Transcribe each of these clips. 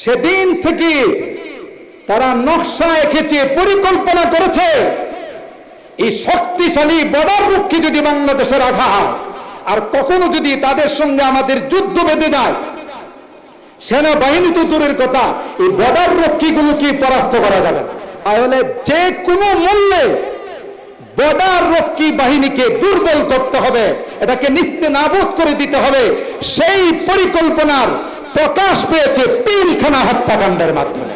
সেদিন থেকে তারা নকশা এঁকেছে, পরিকল্পনা করেছে এই শক্তিশালী বর্ডার রক্ষী যদি বাংলাদেশে রাখা হয়, আর কখনো যদি তাদের সঙ্গে আমাদের যুদ্ধ বেঁধে যায়, সেনাবাহিনী তো দূরের কথা, এই বর্ডার রক্ষীগুলোকে পরাস্ত করা যাবে। তাহলে যে কোনো মূল্যে বর্ডার রক্ষী বাহিনীকে দুর্বল করতে হবে, এটাকে নিস্তে নাবোধ করে দিতে হবে, সেই পরিকল্পনার প্রকাশ পেয়েছে পিলখানা হত্যাকাণ্ডের মাধ্যমে।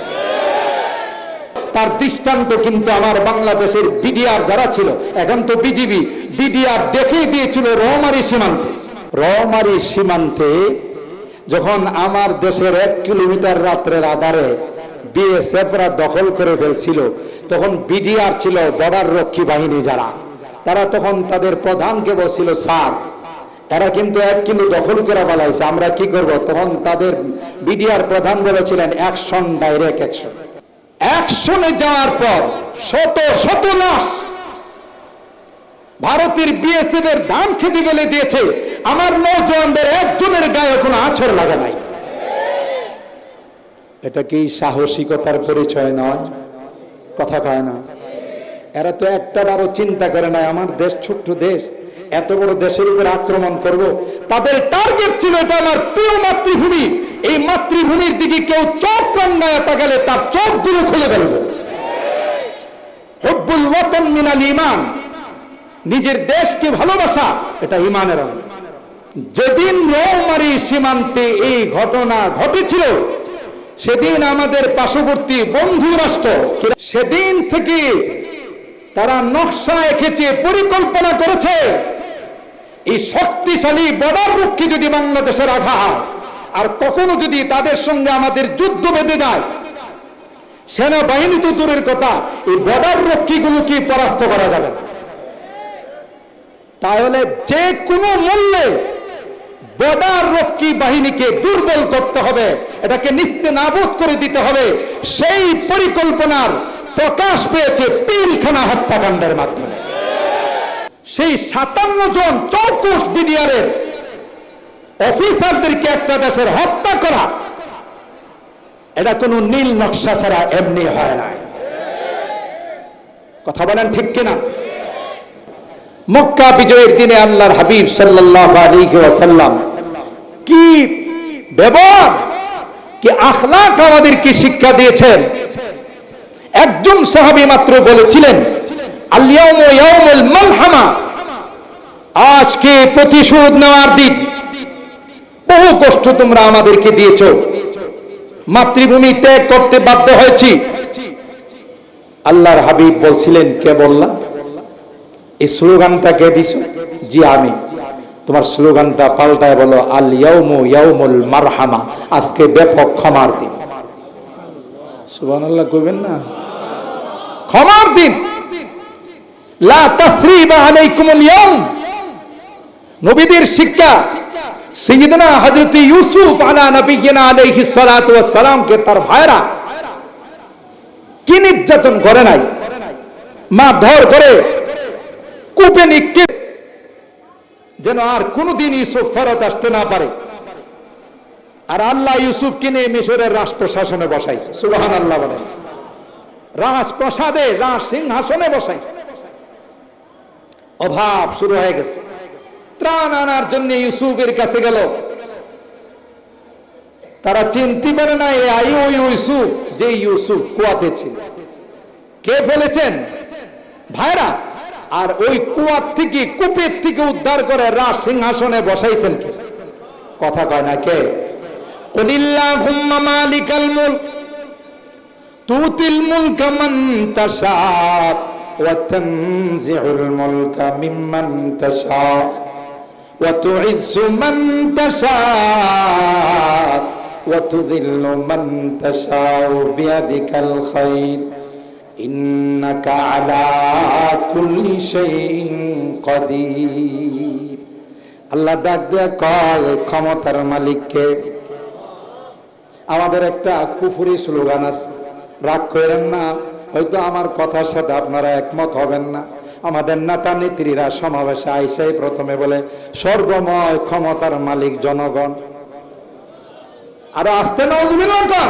তার দৃষ্টান্ত কিন্তু আমার বাংলাদেশের বিডিআর যারা ছিল, এখন তো বিজিবি, বিডিআর দেখিয়ে দিয়েছিল রহমারি সীমান্তে। রহমারি সীমান্তে যখন আমার দেশের এক কিলোমিটার রাত্রের আধারে বিএসএফরা দখল করে ফেলছিল, তখন বিডিআর ছিল বর্ডার রক্ষী বাহিনী যারা। তারা তখন তাদের প্রধানকে বলছিল স্যার। এরা কিন্তু এক কিলো দখল করে বলাইছে আমরা কি করব? তখন তাদের বিডিআর প্রধান বলেছিলেন অ্যাকশন ডাইরেক্ট অ্যাকশন অ্যাকশনে যাওয়ার পর শত শত লাশ ভারতের বিএসএফ এর ধান খেতে ফেলে দিয়েছে, আমার নৌজওয়ানদের একজনের গায়ে কোনো আছর লাগে নাই। এটা কি সাহসিকতার পরিচয় নয়? কথা কয় না। এরা তো একটা বারো চিন্তা করে নাই, আমার দেশ ছোট্ট দেশ। এত বড় দেশের উপর আক্রমণ করব। তাদের টার্গেট ছিল এটা আমার প্রিয় মাতৃভূমি। এই মাতৃভূমির দিকে কেউ চোখ কান্নায় তাকালে তার চোখগুলো খুলে ফেলবে। হব্বুল ওয়াতন মিনাল ইমান নিজের দেশকে ভালোবাসা, এটা ইমানের অঙ্গ যেদিন রৌমারি সীমান্তে এই ঘটনা ঘটেছিল, সেদিন আমাদের পার্শ্ববর্তী বন্ধু রাষ্ট্র সেদিন থেকে তারা নকশা এঁকেছে, পরিকল্পনা করেছে। এই শক্তিশালী বর্ডার রক্ষী যদি বাংলাদেশের হয় আর কখনো যদি তাদের সঙ্গে আমাদের যুদ্ধ বেঁধে যায়, সেনাবাহিনী তো দূরের কথা, এই বর্ডার রক্ষীগুলোকে পরাস্ত করা যাবে তাহলে যে কোনো মূল্যে বর্ডার রক্ষী বাহিনীকে দুর্বল করতে হবে, এটাকে নিস্তে নাবোধ করে দিতে হবে, সেই পরিকল্পনার প্রকাশ পেয়েছে পিলখানা হত্যাকাণ্ডের মাধ্যমে। সেই সাতান্ন জন চৌকুশ বিডিআরের অফিসারদেরকে একটা দেশের হত্যা করা, এটা কোনো নীল নকশা ছাড়া এমনি হয় না কথা বলেন ঠিক কিনা? মক্কা বিজয়ের দিনে আল্লাহর হাবিব ওয়াসাল্লাম কি ব্যবহার, কি আখলাক আমাদেরকে শিক্ষা দিয়েছেন? একজন সাহাবী মাত্র বলেছিলেন আজকে প্রতিশোধ নেওয়ার দিন। বহু কষ্ট তোমরা আমাদেরকে দিয়েছ। মাতৃভূমি ত্যাগ করতে বাধ্য হয়েছি। আল্লাহর হাবিব বলছিলেন, কে বললাম এই স্লোগানটা কে দিছ জি, আমি। তোমার স্লোগানটা পাল্টায় বলো আল ইয়াউমু ইয়াউমুল মারহামা। আজকে ব্যাপক ক্ষমার দিন। সুবহানাল্লাহ কইবেন না? ক্ষমার দিন। নবীদের শিক্ষা হযরত ইউসুফ আলা নবিয়িনা আলাইহিস সালাতু ওয়াস সালাম কে তার ভাইরা কি নির্যাতন করে নাই, মারধর করে নিক্ষেপ, যেন আর কোনোদিন ইউসুফ ফেরত আসতে না পারে। আর আল্লাহ ইউসুফ কিনে মিশরের রাষ্ট্র শাসনে বসাইছে। সুবাহান আল্লাহ বলে রাজপ্রসাদে রাজ সিংহাসনে বসাইছে। অভাব শুরু হয়ে গেছে। ত্রাণ আনার জন্য ইউসুফের কাছে গেল। তারা চিনতে পারে না, এ ইউসুফ, যে ইউসুফ কুয়াতে ছিল। কে ফেলেছেন? ভাইরা, আর ওই কুয়ার থেকে, কূপের থেকে উদ্ধার করে রাজ সিংহাসনে বসাইছেন কথা কয় না কে? কুলিল্লাহুম্মা মালিকাল মুলক। তুতিল মুলকা মান তাশা, ওয়া তানজিউল মুলকা মিম্মান তাশা, ওয়া তুইজ্জু মান তাশা, ওয়া তুযিল্লু মান তাশা, বিয়াদিকাল খায়র ইন্নাকা আলা কুল্লি শাইইন কাদির। আল্লাহ ডাক দেয়া কয়, ক্ষমতার মালিককে। আমাদের একটা কুফুরি স্লোগান আছে। রাগ করেন না। হয়তো আমার কথার সাথে আপনারা একমত হবেন না। আমাদের নেতা নেত্রীরা সমাবেশে আইসাই প্রথমে বলে, সর্বময় ক্ষমতার মালিক জনগণ। আর আসতে নজমিল্লাহ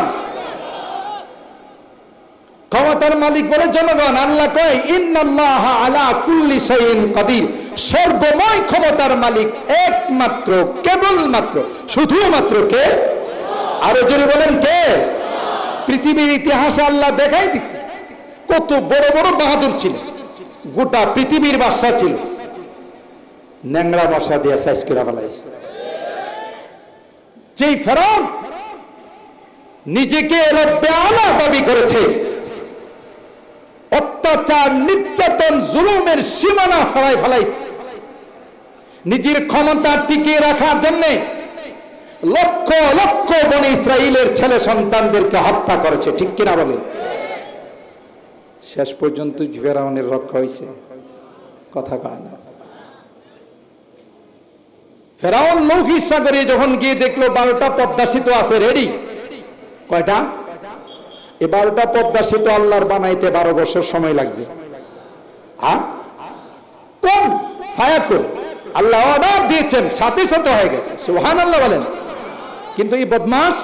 ক্ষমতার মালিক বলে জনগণ, আল্লাহ কয়, ইন্নাল্লাহ আলা কুল্লি শাইইন কাদির। সর্বময় ক্ষমতার মালিক একমাত্র, কেবলমাত্র, শুধুমাত্র কে? আরও যদি বলেন কে? পৃথিবীর ইতিহাসে আল্লাহ দেখাই দিছে। কত বড় বড় বাহাদুর ছিল। গোটা পৃথিবীর বাসা ছিল। ন্যাংরা বাসা দিয়ে সাইজ করে ফেলাইছে। যেই ফেরাউন নিজেকে রব্বে আলা দাবি করেছে। অত্যাচার, নির্যাতন, জুলুমের সীমানা ছাড়াই ফেলাইছে। নিজের ক্ষমতা টিকিয়ে রাখার জন্য লক্ষ লক্ষ বনে ইসরায়েলের ছেলে সন্তানদেরকে হত্যা করেছে, ঠিক কিনা বলেন? শেষ পর্যন্ত ফেরাউনের রক্ষা হয়েছে। কথা কয় না। ফেরাউন লৌহিক সাগরে যখন গিয়ে দেখল বারোটা পদ্মা সেতু আছে রেডি কয়টা? এ বারোটা পদ্মা সেতু আল্লাহর বানাইতে বারো বছর সময় লাগছে। হ্যাঁ কোন ফায়ার আল্লাহ অর্ডার দিয়েছেন, সাথে সাথে হয়ে গেছে। সুহান আল্লাহ বলেন। কিন্তু এই বদমাস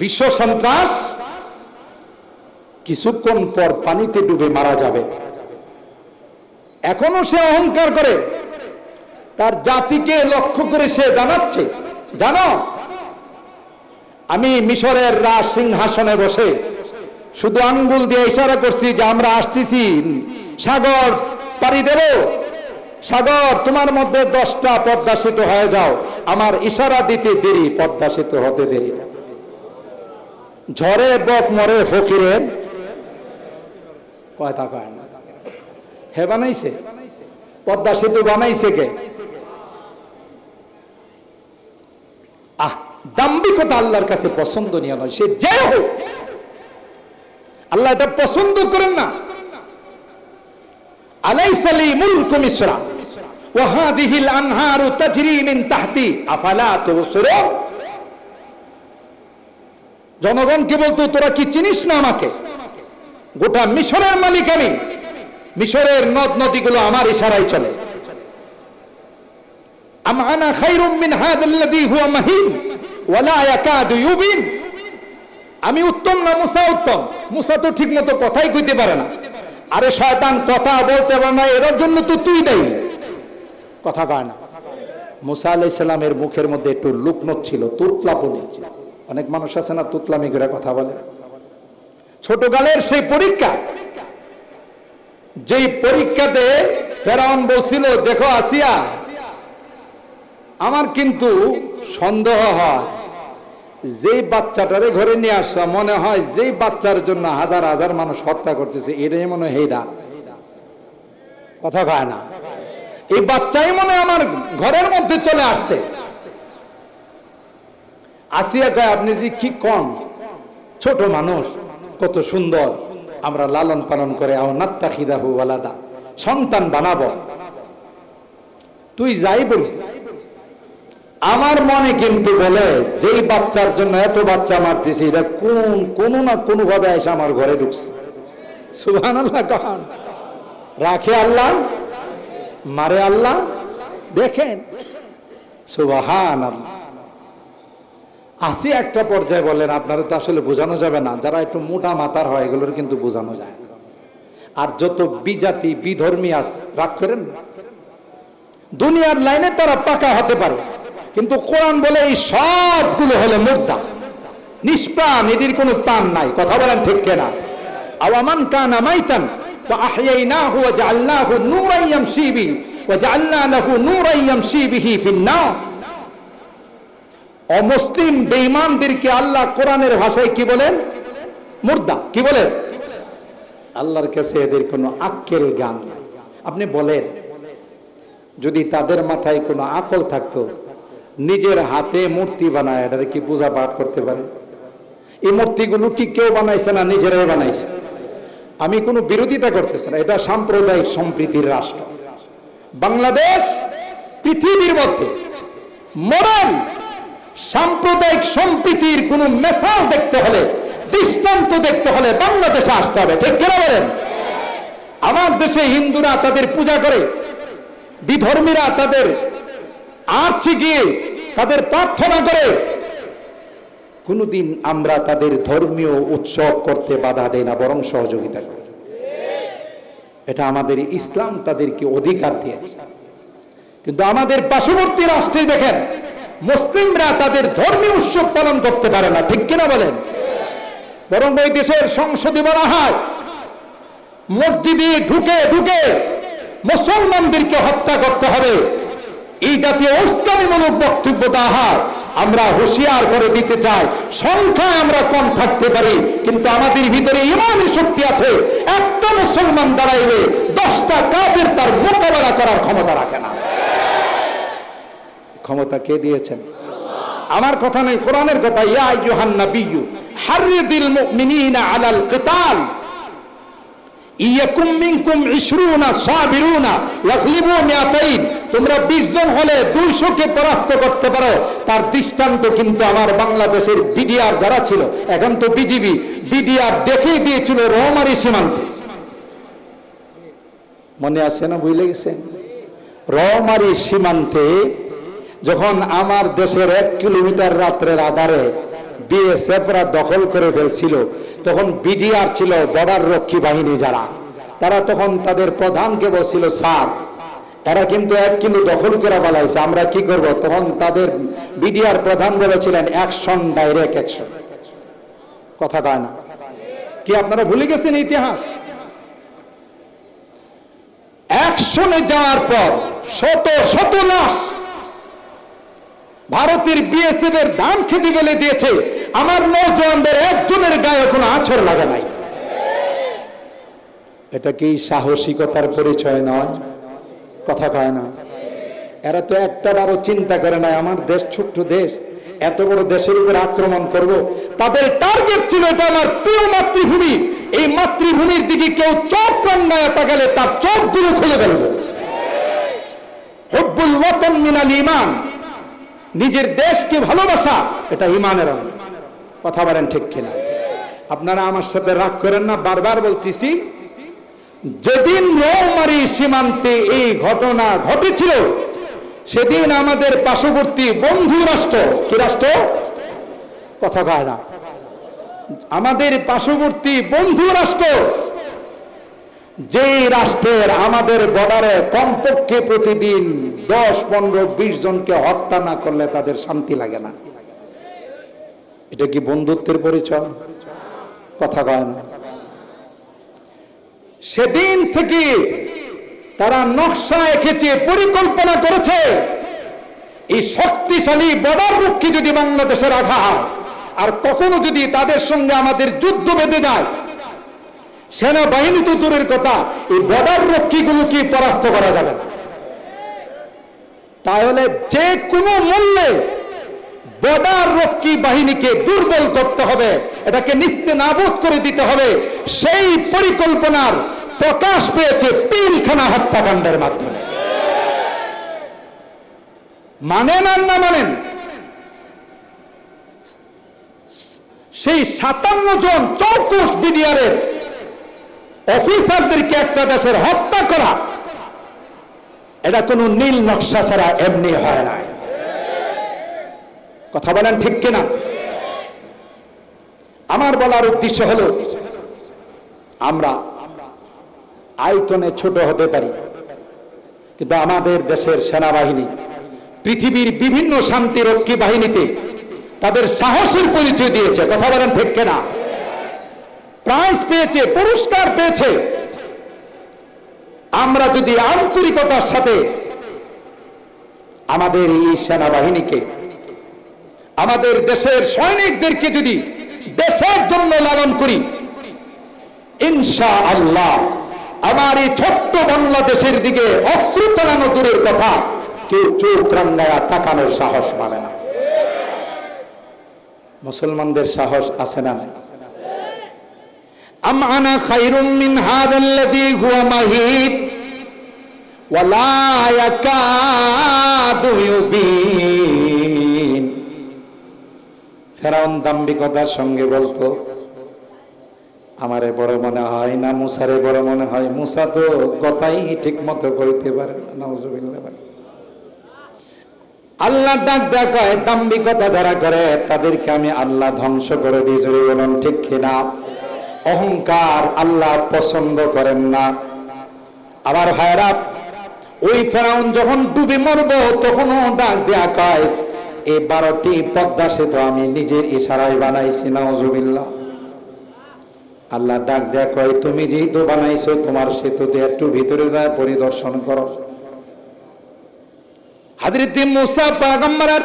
বিশ্ব সন্ত্রাস, কিছুক্ষণ পর পানিতে ডুবে মারা যাবে। এখনও সে অহংকার করে। তার জাতিকে লক্ষ্য করে সে জানাচ্ছে, জানো? আমি মিশরের রাজ সিংহাসনে বসে শুধু আঙ্গুল দিয়ে ইশারা করছি যে আমরা আসতেছি, সাগর পাড়ি দেব। সাগর, তোমার মধ্যে দশটা পদ্মা সেতু হয়ে যাও। আমার ইশারা দিতে দেরি, পদ্মা সেতু হতে দেরি। ঝড়ে বক মরে ফকিরের। কথা কয় না? হে বানাইছে? পদ্মা সেতু বানাইছে কে? আহ, দাম্ভিকতা আল্লাহর কাছে পছন্দনীয় নয়, সে যে হোক। আল্লাহ এটা পছন্দ করেন না। আলাইসালি মুলক মিসরা মিন তাহতি, আফালা জনগণকে বলতো, তোরা কি চিনিস না আমাকে? গোটা মিশরের মালিক আমি। মিশরের নদ নদীগুলো আমার ইশারায় চলে। আম উত্তম না মুসা উত্তম? মুসা তো ঠিক মতো কথাই কইতে পারে না। আরে শয়তান কথা বলতে পারে না, এর জন্য তো তুই দেই কথা কয় না। মুসা আলাইহিস সালামের মুখের মধ্যে একটু লুকনত ছিল তুতলাপনি ছিল অনেক মানুষ আছে না, তুতলামি করে কথা বলে। ছোট গালের সেই পরীক্ষা, যেই পরীক্ষাতে ফেরাউন বলছিল, দেখো আসিয়া, আমার কিন্তু সন্দেহ হয়, যেই বাচ্চাটারে ঘরে নিয়ে আসা মনে হয় যেই বাচ্চার জন্য হাজার হাজার মানুষ হত্যা করতেছে, এটাই মনে হয় হেডা কথা কয় না। এই বাচ্চাই মনে আমার ঘরের মধ্যে চলে আসছে। আসিয়া কয়, আপনি যে কি কম ছোট মানুষ, কত সুন্দর। আমরা লালন পালন করে ওয়ালাদা। সন্তান বানাবো। তুই যাই বলি। আমার মনে কিন্তু বলে, যেই বাচ্চার জন্য এত বাচ্চা মারতেছি, এটা কোন, কোনো না কোনো ভাবে এসে আমার ঘরে ঢুকছে। সুহান আল্লাহ রাখে আল্লাহ। মারে আল্লাহ, দেখেন। সুবাহান আসি একটা পর্যায়ে বলেন, আপনারা তো আসলে বোঝানো যাবে না, যারা একটু মোটা মাতার হয়, এগুলোর কিন্তু বোঝানো যায় আর যত বিজাতি, বিধর্মী আস, রাগ করেন দুনিয়ার লাইনে তারা পাকা হতে পারে, কিন্তু কোরআন বলে এই সবগুলো হলো মুদ্রা। নিষ্প্রাণ, এদের কোনো প্রাণ নাই, কথা বলেন ঠিক কেনা? আওয়ামান কানা মাইতান فأحييناه وجعلناه نورا يمشي به وجعلنا له نورا يمشي به في الناس অমুসলিম বেঈমানদেরকে আল্লাহ কোরআনের ভাষায় কি বলেন মুর্দা কি বলেন আল্লাহর কাছে এদের কোনো আক্কেল জ্ঞান নাই আপনি বলেন যদি তাদের মাথায় কোনো আকল থাকতো নিজের হাতে মূর্তি বানায় এটা কি পূজা পাঠ করতে পারে এই মূর্তিগুলো কি কেউ বানাইছে না নিজেরাই বানাইছে আমি কোনো বিরোধিতা করতেছি না, এটা সাম্প্রদায়িক সম্প্রীতির রাষ্ট্র। বাংলাদেশ পৃথিবীর মধ্যে মোরাল সাম্প্রদায়িক সম্প্রীতির কোন মেসাল দেখতে হলে, দৃষ্টান্ত দেখতে হলে বাংলাদেশে আসতে হবে, ঠিক কেনা বলেন? আমার দেশে হিন্দুরা তাদের পূজা করে, বিধর্মীরা তাদের আর্চে গিয়ে তাদের প্রার্থনা করে কোনোদিন আমরা তাদের ধর্মীয় উৎসব করতে বাধা দেই না, বরং সহযোগিতা করি। এটা আমাদের ইসলাম তাদেরকে অধিকার দিয়েছে। কিন্তু আমাদের পার্শ্ববর্তী রাষ্ট্রে দেখেন, মুসলিমরা তাদের ধর্মীয় উৎসব পালন করতে পারে না, ঠিক কিনা বলেন? বরং ওই দেশের সংসদে বলা হয়, মসজিদে ঢুকে ঢুকে মুসলমানদেরকে হত্যা করতে হবে। এই জাতীয় উস্কানিমূলক বক্তব্য দেওয়া হয় আমরা হুঁশিয়ার করে দিতে চাই। সংখ্যায় আমরা কম থাকতে পারি, কিন্তু আমাদের ভিতরে ইমানের শক্তি আছে। একটা মুসলমান দাঁড়াইলে দশটা কাফের তার মোকাবেলা করার ক্ষমতা রাখে না। ক্ষমতা কে দিয়েছেন? আমার কথা নেই কোরআনের কথা, ইয়া আইয়ুহান নাবিয়্যু হাররিদিল মুমিনিনা আলাল কিতাল। তোমরা 20 জন হলে 200 কে পরাস্ত করতে পারো। তার দৃষ্টান্ত কিন্তু আমার বাংলাদেশের বিডিআর যারা ছিল, এখন তো বিজিবি, বিডিআর দেখিয়ে দিয়েছিল রোমারি সীমান্তে। মনে আছে না ভুলে গেছেন রমারি সীমান্তে যখন আমার দেশের এক কিলোমিটার রাত্রের আধারে বিএসএফরা দখল করে ফেলছিল। তখন বিডিআর ছিল বর্ডার রক্ষী বাহিনী যারা। তারা তখন তাদের প্রধানকে বলছিল স্যার। তারা কিন্তু এক কিলো দখল করে বলাইছে আমরা কি করব? তখন তাদের বিডিআর প্রধান বলেছিলেন অ্যাকশন ডাইরেক্ট অ্যাকশন কথা কয় না। কি আপনারা ভুলে গেছেন ইতিহাস? অ্যাকশনে যাওয়ার পর শত শত লাশ ভারতের বিএসএফ এর ধান খেতে ফেলে দিয়েছে, আমার নৌজওয়ানদের একজনের গায়ে কোনো আছর লাগে নাই। এটা কি সাহসিকতার পরিচয় নয়? কথা কয় না। এরা তো একটা বারো চিন্তা করে নাই, আমার দেশ ছোট্ট দেশ, এত বড় দেশের উপর আক্রমণ করব। তাদের টার্গেট ছিল এটা আমার প্রিয় মাতৃভূমি। এই মাতৃভূমির দিকে কেউ চোখ রান্নায় তাকালে তার চোখগুলো খুলে ফেলবে। হব্বুল ওয়াতন মিনাল ইমান। নিজের দেশকে ভালোবাসা, এটা ইমানের অঙ্গ। কথা বলেন ঠিক কিনা? আপনারা আমার সাথে রাগ করেন না, বারবার বলতেছি, যেদিন রৌমারি সীমান্তে এই ঘটনা ঘটেছিল, সেদিন আমাদের পার্শ্ববর্তী বন্ধু রাষ্ট্র, কি রাষ্ট্র? কথা কয় না। আমাদের পার্শ্ববর্তী বন্ধু রাষ্ট্র যে রাষ্ট্রের আমাদের বর্ডারে কমপক্ষে প্রতিদিন দশ, পনেরো, বিশ জনকে হত্যা না করলে তাদের শান্তি লাগে না। এটা কি বন্ধুত্বের পরিচয়? কথা কয় না। সেদিন থেকে তারা নকশা এঁকেছে, পরিকল্পনা করেছে। এই শক্তিশালী বর্ডার রক্ষী যদি বাংলাদেশে রাখা হয়, আর কখনো যদি তাদের সঙ্গে আমাদের যুদ্ধ বেঁধে যায় সেনাবাহিনী তো দূরের কথা, এই বর্ডার রক্ষীগুলোকে পরাস্ত করা যাবে না। তাহলে যে কোনো মূল্যে বর্ডার রক্ষী বাহিনীকে দুর্বল করতে হবে, এটাকে নিস্তে নাবোধ করে দিতে হবে, সেই পরিকল্পনার প্রকাশ পেয়েছে পিলখানা হত্যাকাণ্ডের মাধ্যমে। মানেন আর না মানেন, সেই সাতান্ন জন চৌকুশ বিডিআরের অফিসারদেরকে একটা দেশের হত্যা করা, এটা কোনো নীল নকশা ছাড়া এমনি হয় না। কথা বলেন ঠিক কিনা? আমার বলার উদ্দেশ্য হলো, আমরা আয়তনে ছোট হতে পারি, কিন্তু আমাদের দেশের সেনাবাহিনী, পৃথিবীর বিভিন্ন শান্তিরক্ষী বাহিনীতে তাদের সাহসের পরিচয় দিয়েছে। কথা বলেন ঠিক কিনা? প্রাইজ পেয়েছে, পুরস্কার পেয়েছে। আমরা যদি আন্তরিকতার সাথে আমাদের এই সেনাবাহিনীকে, আমাদের দেশের সৈনিকদেরকে যদি দেশের জন্য লালন করি ইনশা আল্লাহ আমার এই ছোট্ট বাংলাদেশের দিকে অস্ত্র চালানো দূরের কথা কেউ চোখ রাঙ্গায়া তাকানোর সাহস পাবে না। মুসলমানদের সাহস আছে না নাই? আম আনা খাইরুম মিন হাদাল্লাযী হুয়া ইয়াকাদু ইউবিন ফেরাউন দাম্ভিকতার সঙ্গে বলতো, আমারে বড় মনে হয় না, মুসারে বড় মনে হয়। মুসা তো কথাই ঠিক মতো কইতে পারে না আল্লাহ ডাক দেখায় দাম্ভিকতা যারা করে, তাদেরকে আমি আল্লাহ ধ্বংস করে দিয়ে জড়িয়ে বলুন ঠিক কিনা? অহংকার আল্লাহ পছন্দ করেন না। আবার ভাইরা ওই ফেরাউন যখন ডুবে মরব, তখনও ডাক দেয়া কয় এই বারোটি পদ্মা সেতু আমি নিজের ইশারায় বানাইছি, নাউজুবিল্লাহ। আল্লাহ ডাক দেয়া কয়, তুমি যেহেতু বানাইছো, তোমার সেতুতে একটু ভিতরে যায়, পরিদর্শন করো। হাজরত মুসা পাগম্বরের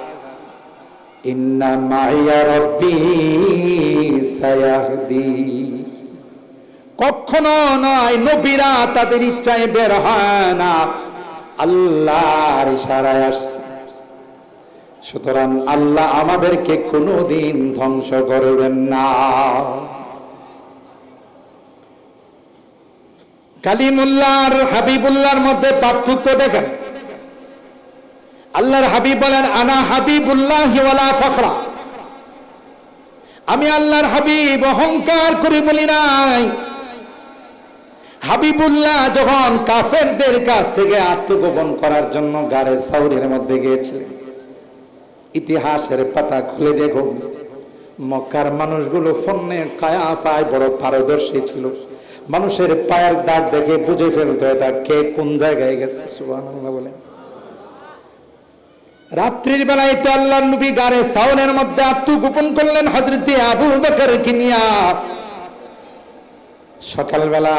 ইন্না মাইয়া রব্বি সায়াহদি। কখনো নয় নবীরা তাদের ইচ্ছায় বের হয় না। আল্লাহর ইশারায় আসছে। সুতরাং আল্লাহ আমাদেরকে কোনোদিন ধ্বংস করবেন না। কালিমুল্লাহর হাবিবুল্লাহর মধ্যে পার্থক্য দেখেন। আল্লাহর হাবিব বলেন, আনা হাবিবুল্লাহ ফখরা। আমি আল্লাহর হাবিব, অহংকার করে বলি নাই। হাবিবুল্লাহ যখন কাফেরদের কাছ থেকে আত্মগোপন করার জন্য গাড়ে সাউরের মধ্যে গিয়েছিলেন, ইতিহাসের পাতা খুলে দেখুন, মক্কার মানুষগুলো ফন্নে কায়া পায় বড় পারদর্শী ছিল। মানুষের পায়ের দাগ দেখে বুঝে ফেলতো এটা কে কোন জায়গায় গেছে, সুবহানাল্লাহ বলেন। রাত্রির বেলায় তো আল্লাহ নবী গারে সাউনের মধ্যে আত্মগোপন করলেন হজরত আবু বকর কিনিয়া সকালবেলা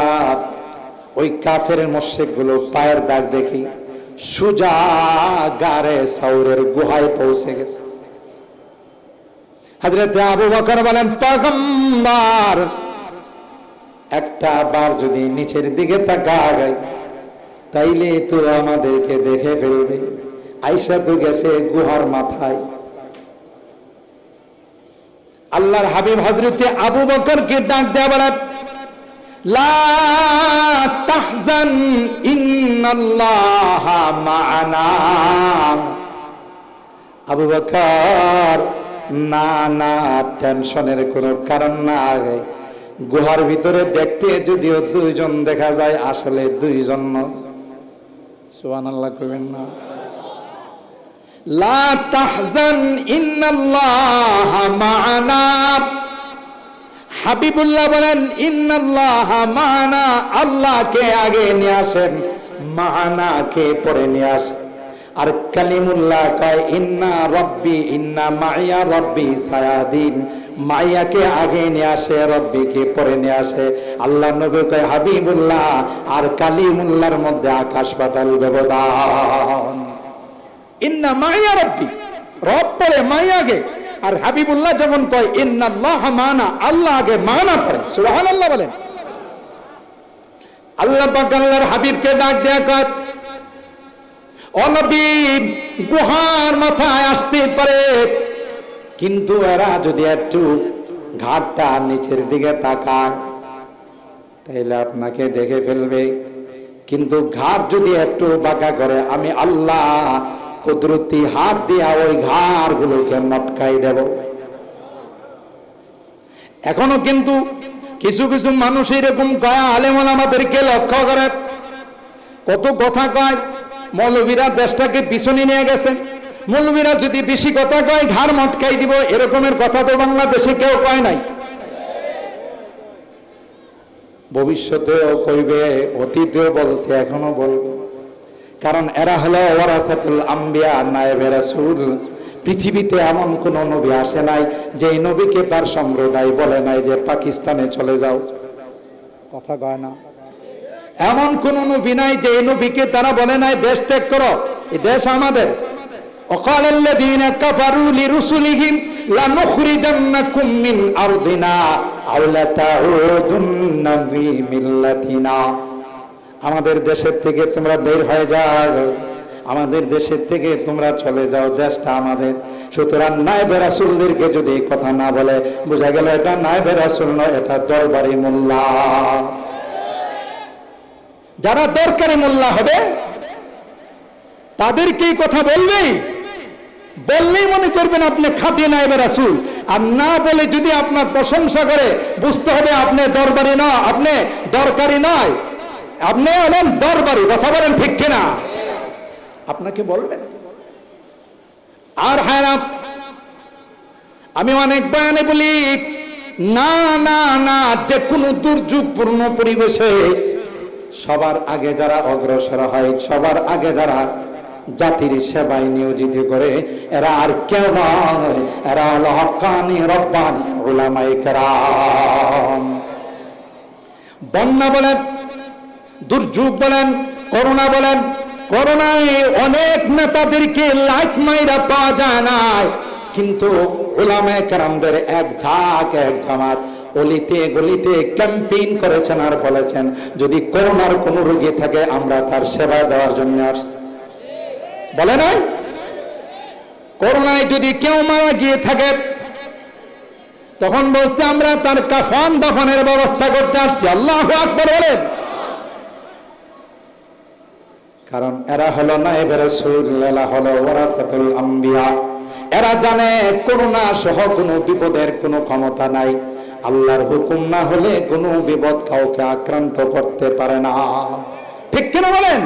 ওই কাফের মোশেকগুলো পায়ের দাগ দেখি সুজা গারে সাউরের গুহায় পৌঁছে গেছে। হজরত আবু বকর বলেন পগম্বার একটা বার যদি নিচের দিকে তাকায়, তাইলে তো আমাদেরকে দেখে ফেলবে। আইসা তো গেছে গুহার মাথায়। আল্লাহর হাবিব হজরতে আবু বকরকে ডাক মা'ানা। আবু বকর, না না, টেনশনের কোনো কারণ না আগে গুহার ভিতরে দেখতে যদিও দুইজন দেখা যায়, আসলে দুইজন নয়। সুবহানাল্লাহ কইবেন না। হাবিবুল্লাহ বলেন, ইন্নাল্লাহ মা'ানা, আল্লাহকে আগে নিয়ে আসেন, মা'ানাকে পরে নিয়ে আসেন। আর কালিমুল্লাহ কয়, ইন্না রব্বি, ইন্না মাইয়া রব্বি সায়াদিন। মাইয়াকে আগে নিয়ে আসে, রব্বিকে পরে নিয়ে আসে। আল্লাহ নবী কয়, হাবিবুল্লাহ, আর কালিমুল্লাহর মধ্যে আকাশ পাতাল ব্যবধান। ইন্না মাইয়া রব্বি রব পরে মাইয়া আগে আর হাবিবুল্লাহ যখন কয়, ইন্না আল্লাহ মানা আল্লাহ আগে মানা পড়ে সুবহানাল্লাহ বলেন। আল্লাহ পাক আল্লাহর হাবিবকে ডাক দেয়া কয় অনবী গুহার মাথায় আসতে পারে। কিন্তু এরা যদি একটু ঘাটটা নিচের দিকে তাকায়, তাইলে আপনাকে দেখে ফেলবে। কিন্তু ঘাট যদি একটু বাঁকা করে, আমি আল্লাহ কুদরতি হাত দিয়া ওই ঘাড় গুলোকে মটকাই দেব। এখনও কিন্তু কিছু কিছু মানুষ এরকম কয় আলেমন আমাদেরকে লক্ষ্য করে। কত কথা কয়, মৌলবীরা দেশটাকে পিছনে নিয়ে গেছে। মৌলবীরা যদি বেশি কথা কয়, ঘাড় মটকাই দিব, এরকমের কথা তো বাংলাদেশে কেউ কয় নাই। ভবিষ্যতেও কইবে, অতীতেও বলছে, এখনও বলবে। কারণ এরা হলো ওয়ারাফাতুল আম্বিয়া, নায়েবে রাসূল। পৃথিবীতে এমন কোন নবী আসে নাই যে নবীকে তার সম্প্রদায় বলে নাই যে পাকিস্তানে চলে যাও। কথা কয় না। এমন কোন নবী নাই যে নবীকে তারা বলে নাই, দেশ ত্যাগ করো, এই দেশ আমাদের। অকালাল্লাযীনা আমাদের দেশের থেকে তোমরা বের হয়ে যাও। আমাদের দেশের থেকে তোমরা চলে যাও, দেশটা আমাদের। সুতরাং নায়বে রাসুলদেরকে যদি কথা না বলে, বোঝা গেল এটা নায়বে রাসুল নয়, এটা দরবারি মোল্লা। যারা দরকারি মোল্লা হবে তাদেরকে কথা বলবেই বললেই মনে করবেন আপনি খাতিয়ে নাইবে রাসুল। আর না বলে যদি আপনার প্রশংসা করে, বুঝতে হবে আপনি দরবারি না, আপনি দরকারি নয়। আপনি হলেন দরবারি, কথা বলেন ঠিক কিনা? আপনাকে বলবেন আর হ্যাঁ আমি অনেক বয়ানে বলি, না না না যে কোনো দুর্যোগপূর্ণ পরিবেশে সবার আগে যারা অগ্রসর হয়, সবার আগে যারা জাতির সেবায় নিয়োজিত করে, এরা আর কেউ নয়, এরা হলো হকানি, রব্বানি ওলামাই কেরাম। বন্যা বলেন দুর্যোগ বলেন, করোনা বলেন, করোনায় অনেক নেতাদেরকে লাইট মাইরা পাওয়া যায় না কিন্তু ওলামে কেরামদের এক ঝাঁক, এক জামাত অলিতে গলিতে ক্যাম্পেইন করেছেন আর বলেছেন, যদি করোনার কোন রোগী থাকে, আমরা তার সেবা দেওয়ার জন্য আসছি। বলে নাই? করোনায় যদি কেউ মারা গিয়ে থাকে, তখন বলছে, আমরা তার কাফন দাফনের ব্যবস্থা করতে আসছি। আল্লাহ আকবর বলেন। কারণ এরা হলো না এবারে এরা হলো ওরাসাতুল আম্বিয়া। এরা জানে করোনা সহ কোনো বিপদের কোনো ক্ষমতা নাই। আল্লাহর হুকুম না হলে কোনো বিপদ কাউকে আক্রান্ত করতে পারে না। ঠিক কিনা বলেন?